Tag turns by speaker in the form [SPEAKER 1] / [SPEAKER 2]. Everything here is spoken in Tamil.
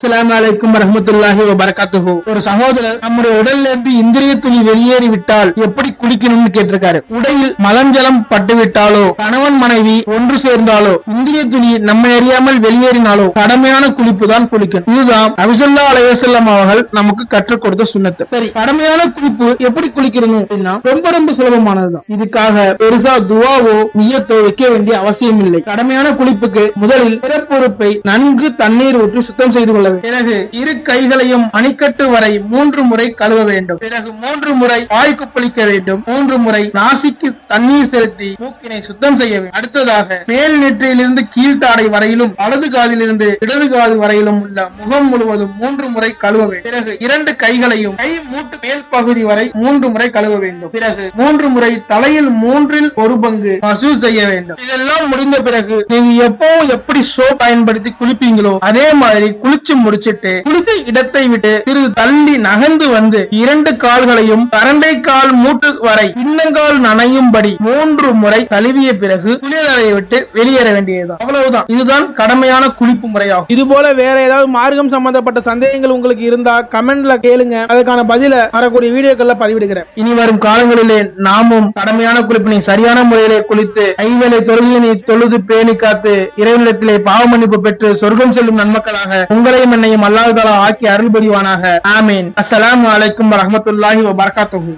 [SPEAKER 1] அஸ்ஸலாமு அலைக்கும் வரஹ்மத்துல்லாஹி வரகாத்துஹோ ஒரு சகோதரர் நம்முடைய உடல்ல இருந்து இந்திரிய துணி வெளியேறி விட்டால் எப்படி குளிக்கணும்னு கேட்டிருக்காரு. உடையில் மலஞ்சலம் பட்டுவிட்டாலோ கணவன் மனைவி ஒன்று சேர்ந்தாலோ இந்திரிய துணி நம்ம அறியாமல் வெளியேறினாலோ கடமையான குளிப்பு தான் குளிக்கணும் இதுதான் அபிசல்லா அலையசல்லம் அவர்கள் நமக்கு கற்றுக் கொடுத்த சுண்ணத்து. சரி கடமையான குளிப்பு எப்படி குளிக்கணும் அப்படின்னா ரொம்ப ரொம்ப சுலபமானதுதான். இதுக்காக பெருசா துவாவோ மியத்தோ வைக்க வேண்டிய அவசியம் இல்லை கடமையான குளிப்புக்கு முதலில் பிறப்புறுப்பை நன்கு தண்ணீர் ஊற்றி சுத்தம் செய்து கொள்ள கொள்ளுங்கள் பிறகு இரு கைகளையும் அணிக்கட்டு வரை மூன்று முறை கழுவ வேண்டும். பிறகு மூன்று முறை வாய் குப்பளிக்க வேண்டும். மூன்று முறை நாசிக்கு தண்ணீர் செலுத்தி மூக்கினை சுத்தம் செய்ய வேண்டும். அடுத்ததாக மேல் நெற்றியிலிருந்து கீழ்த்தாடை வரையிலும் வலது காதிலிருந்து இடது காது வரையிலும் உள்ள முகம் முழுவதும் மூன்று முறை கழுவ வேண்டும். பிறகு இரண்டு கைகளையும் கை மூட்டு மேல் பகுதி வரை மூன்று முறை கழுவ வேண்டும். பிறகு மூன்று முறை தலையில் மூன்றில் ஒரு பங்கு மசூஸ் செய்ய வேண்டும். இதெல்லாம் முடிந்த பிறகு நீங்க எப்போ எப்படி சோப் பயன்படுத்தி குளிப்பீங்களோ அதே மாதிரி குளிச்சு முடிச்சிட்டு குளித்த இடத்தை விட்டு சிறிது தள்ளி நகர்ந்து வந்து இரண்டு கால்களையும் பரண்டை கால் மூட்டு வரை பின்னங்கால் நனையும்படி மூன்று முறை கழுவிய பிறகு குளியலறையை விட்டு வெளியேற வேண்டியதுதான். அவ்வளவுதான். இதுதான் கடமையான குளிப்பு முறையாகும்.
[SPEAKER 2] இது போல வேற ஏதாவது மார்க்கம் சம்பந்தப்பட்ட சந்தேகங்கள் உங்களுக்கு இருந்தா கமெண்ட்ல கேளுங்க. அதுக்கான பதில வரக்கூடிய வீடியோக்கள்ல பதிவிடுகிறேன்.
[SPEAKER 1] இனி வரும் காலங்களிலே நாமும் கடமையான குளிப்பினை சரியான முறையிலே குளித்து ஐவேளை தொழுகினை தொழுது பேணி காத்து இறைவனிடத்திலே பாவ மன்னிப்பு பெற்று சொர்க்கம் செல்லும் நன்மக்களாக உங்களையும் என்னையும் அல்லாஹ் ஆக்கி அருள் புரிவானாக ஆமீன். அஸ்ஸலாமு அலைக்கும் வரஹ்மத்துல்லாஹி வபரகாத்துஹு.